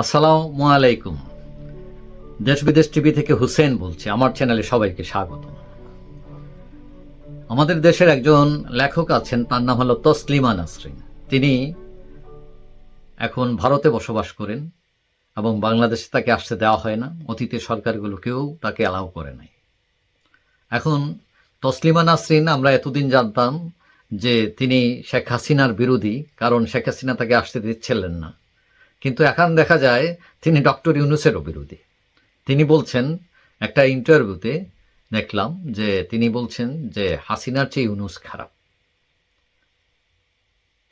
আসসালামু আলাইকুম। দেশ বিদেশ টিভি থেকে হুসেন বলছি, আমার চ্যানেলে সবাইকে স্বাগত। আমাদের দেশের একজন লেখক আছেন, তার নাম হলো তসলিমা নাসরিন। তিনি এখন ভারতে বসবাস করেন এবং বাংলাদেশে তাকে আসতে দেওয়া হয় না, অতীতে সরকারগুলো কেউ তাকে অ্যালাউ করে নাই। এখন তসলিমা নাসরিন, আমরা এতদিন জানতাম যে তিনি শেখ হাসিনার বিরোধী, কারণ শেখ হাসিনা তাকে আসতে দিচ্ছিলেন না। কিন্তু এখন দেখা যায় তিনি ডক্টর ইউনুসেরও বিরোধী তিনি বলছেন, একটা ইন্টারভিউতে দেখলাম যে তিনি বলছেন যে হাসিনার চেয়ে ইউনুস খারাপ।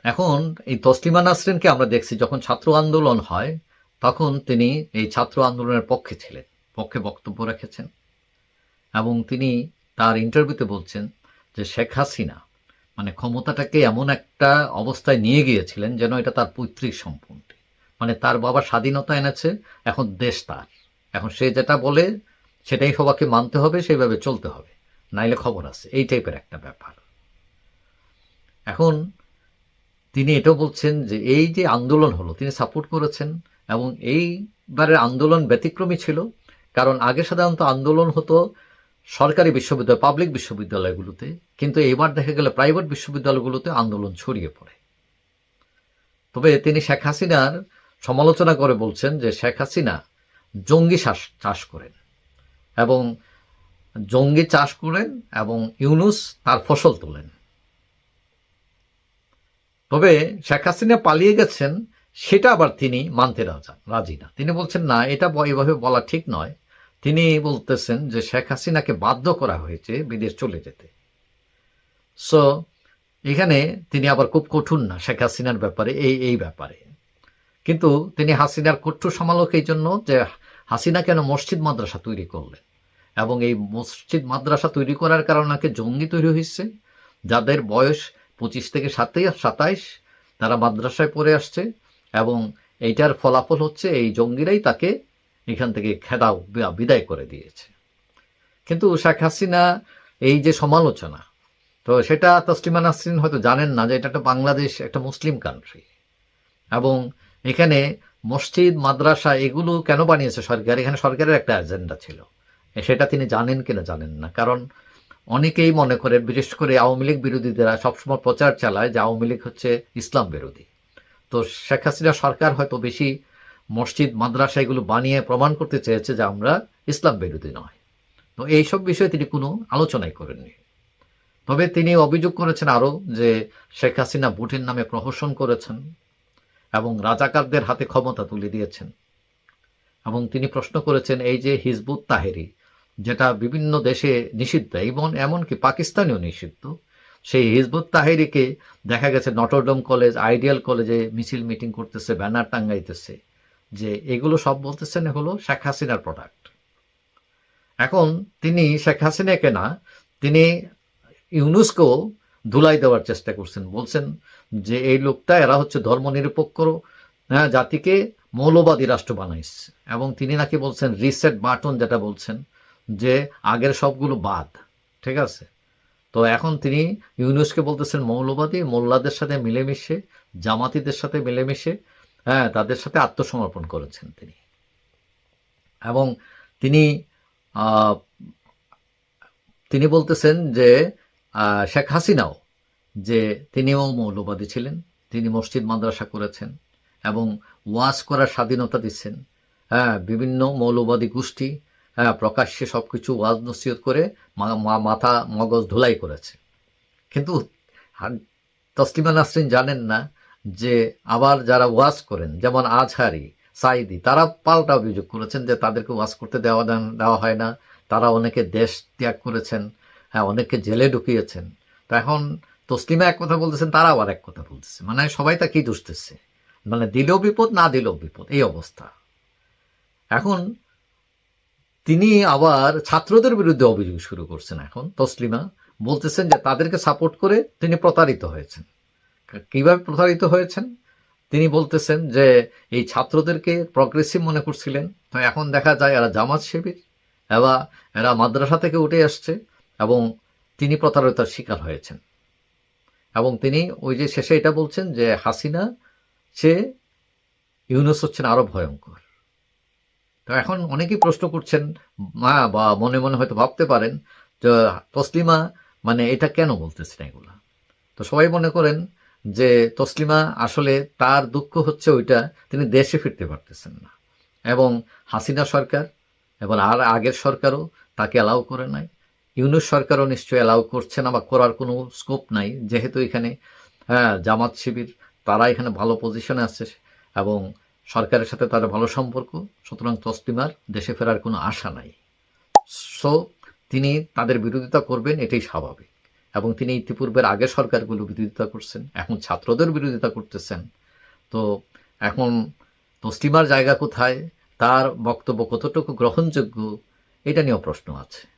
এখন এই তসলিমা নাসরিনকে আমরা দেখছি, যখন ছাত্র আন্দোলন হয়, তখন তিনি এই ছাত্র আন্দোলনের পক্ষে ছিলেন, পক্ষে বক্তব্য রেখেছেন। এবং তিনি তার ইন্টারভিউতে বলছেন যে শেখ হাসিনা মানে ক্ষমতাটাকে এমন একটা অবস্থায় নিয়ে গিয়েছিলেন যেন এটা তার পৈতৃক সম্পত্তি মানে তার বাবা স্বাধীনতা এনেছে, এখন দেশ তার। এখন সে যেটা বলে, সেটাই সবাইকে মানতে হবে, সেইভাবে চলতে হবে। নাইলে খবর আছে, এই টাইপের একটা ব্যাপার। এখন তিনি এটাও বলছেন যে এই যে আন্দোলন হলো, তিনি সাপোর্ট করেছেন, এবং এইবারের আন্দোলন ব্যতিক্রমী ছিল, কারণ আগে সাধারণত আন্দোলন হতো সরকারি বিশ্ববিদ্যালয় পাবলিক বিশ্ববিদ্যালয়গুলোতে, কিন্তু এবার দেখা গেলে প্রাইভেট বিশ্ববিদ্যালয়গুলোতে আন্দোলন ছড়িয়ে পড়ে। তবে তিনি শেখ হাসিনার সমালোচনা করে বলছেন যে শেখ হাসিনা জঙ্গি চাষ চাষ করেন এবং জঙ্গি চাষ করেন এবং ইউনুস তার ফসল তোলেন। তবে শেখ হাসিনা পালিয়ে গেছেন, সেটা আবার তিনি মানতে রাজা রাজি না। তিনি বলছেন, না, এটা এভাবে বলা ঠিক নয়। তিনি বলতেছেন যে শেখ হাসিনাকে বাধ্য করা হয়েছে বিদেশ চলে যেতে। সো এখানে তিনি আবার খুব কঠোর না শেখ হাসিনার ব্যাপারে, এই এই ব্যাপারে। কিন্তু তিনি হাসিনার কঠোর সমালোক এই জন্য যে হাসিনা কেন মসজিদ মাদ্রাসা তৈরি করলেন এবং এই মসজিদ মাদ্রাসা তৈরি করার কারণে নাকি জঙ্গি তৈরি হয়েছে? যাদের বয়স পঁচিশ থেকে সাতাই সাতাইশ, তারা মাদ্রাসায় পড়ে আসছে এবং এইটার ফলাফল হচ্ছে এই জঙ্গিরাই তাকে এখান থেকে খেদাও বিদায় করে দিয়েছে। কিন্তু শেখ হাসিনা এই যে সমালোচনা, তো সেটা তসলিমা নাসরিন হয়তো জানেন না যে এটা একটা বাংলাদেশ, একটা মুসলিম কান্ট্রি এবং এখানে মসজিদ, মাদ্রাসা, এগুলো কেন বানিয়েছে সরকার? এখানে সরকারের একটা এজেন্ডা ছিল। সেটা তিনি জানেন কিনা জানেন না। কারণ অনেকেই মনে করে, বিশেষ করে আওয়ামী লীগ বিরোধীরা সবসময় প্রচার চালায় যে আওয়ামী লীগ হচ্ছে ইসলাম বিরোধী। তো শেখ হাসিনা সরকার হয়তো বেশি মসজিদ, মাদ্রাসা এগুলো বানিয়ে প্রমাণ করতে চেয়েছে যে আমরা ইসলাম বিরোধী নয়। তো এইসব বিষয়ে তিনি কোনো আলোচনাই করেননি। তবে তিনি অভিযোগ করেছেন আরও যে শেখ হাসিনা ভোটের নামে প্রহসন করেছেন। এবং রাজাকারদের হাতে ক্ষমতা তুলে দিয়েছেন। এবং তিনি প্রশ্ন করেছেন, এই যে হিজবুত তাহেরি, যেটা বিভিন্ন দেশে নিষিদ্ধ এবং এমনকি পাকিস্তানেও নিষিদ্ধ, সেই হিজবুত তাহেরিকে দেখা গেছে নটরডম কলেজ, আইডিয়াল কলেজে মিছিল মিটিং করতেছে, ব্যানার টাঙ্গাইতেছে, যে এগুলো সব বলতেছেন হলো শেখ হাসিনার প্রোডাক্ট এখন তিনি শেখ হাসিনাকে না, তিনি ইউনুসকেও ধুলাই দেওয়ার চেষ্টা করছেন। বলছেন যে এই লোকটা এরা হচ্ছে ধর্মনিরপেক্ষ হ্যাঁ, জাতিকে মৌলবাদী রাষ্ট্র বানাইছে। এবং তিনি নাকি বলছেন রিসেট বাটন যেটা বলছেন যে আগের সবগুলো বাদ ঠিক আছে? তো এখন তিনি ইউনুসকে বলতেছেন মৌলবাদী মোল্লাদের সাথে মিলেমিশে জামাতিদের সাথে মিলেমিশে হ্যাঁ তাদের সাথে আত্মসমর্পণ করেছেন তিনি। এবং তিনি তিনি বলতেছেন যে শেখ হাসিনাও যে তিনিও মৌলবাদী ছিলেন, তিনি মসজিদ মাদ্রাসা করেছেন এবং ওয়াজ করার স্বাধীনতা দিচ্ছেন। হ্যাঁ বিভিন্ন মৌলবাদী গোষ্ঠী হ্যাঁ প্রকাশ্যে সব কিছু ওয়াজ নসিহত করে মাথা, মগজ ধুলাই করেছে। কিন্তু তসলিমা নাসরিন জানেন না যে আবার যারা ওয়াজ করেন, যেমন আজহারি সাইদি তারা পাল্টা অভিযোগ করেছেন যে তাদেরকে ওয়াজ করতে দেওয়া দেওয়া হয় না। তারা অনেকে দেশ ত্যাগ করেছেন। হ্যাঁ অনেককে জেলে ঢুকিয়েছেন। তো এখন তসলিমা এক কথা বলতেছেন তারা আবার এক কথা বলতেছে। মানে সবাই তাকেই দুষতেছে? মানে দিলেও বিপদ, না দিলেও বিপদ, এই অবস্থা। এখন তিনি আবার ছাত্রদের বিরুদ্ধে অভিযোগ শুরু করছেন এখন, তসলিমা। বলতেছেন যে তাদেরকে সাপোর্ট করে তিনি প্রতারিত হয়েছেন। কীভাবে প্রতারিত হয়েছেন? তিনি বলতেছেন যে এই ছাত্রদেরকে প্রগ্রেসিভ মনে করছিলেন। তো এখন দেখা যায় এরা জামাত শিবির এবার এরা মাদ্রাসা থেকে উঠে আসছে। এবং তিনি প্রতারিতার শিকার হয়েছেন। এবং তিনি ওই যে শেষে এটা বলছেন যে হাসিনা, সে ইউনুস হচ্ছেন আরও ভয়ঙ্কর। তো এখন অনেকেই প্রশ্ন করছেন, মা বা মনে মনে হয়তো ভাবতে পারেন যে তসলিমা মানে এটা কেন বলতেছেন এগুলা? তো সবাই মনে করেন যে তসলিমা আসলে তার দুঃখ হচ্ছে ওইটা তিনি দেশে ফিরতে পারতেছেন না। এবং হাসিনা সরকার, এবং আর আগের সরকারও তাকে অ্যালাউ করে নাই। ইউনুস সরকারও নিশ্চয়ই অ্যালাউ করছে না বা করার কোনো স্কোপ নাই। যেহেতু এখানে হ্যাঁ জামাত শিবির, তারা এখানে ভালো পজিশনে আছে এবং সরকারের সাথে তার ভালো সম্পর্ক। সুতরাং তসলিমার দেশে ফেরার কোনো আশা নাই। সো তিনি তাদের বিরোধিতা করবেন, এটাই স্বাভাবিক। এবং তিনি ইতিপূর্বের আগে সরকারগুলো বিরোধিতা করছেন, এখন ছাত্রদের বিরোধিতা করতেছেন। তো, এখন তসলিমার জায়গা কোথায়? তার বক্তব্য কতটুকু গ্রহণযোগ্য? এটা নিয়েও প্রশ্ন আছে।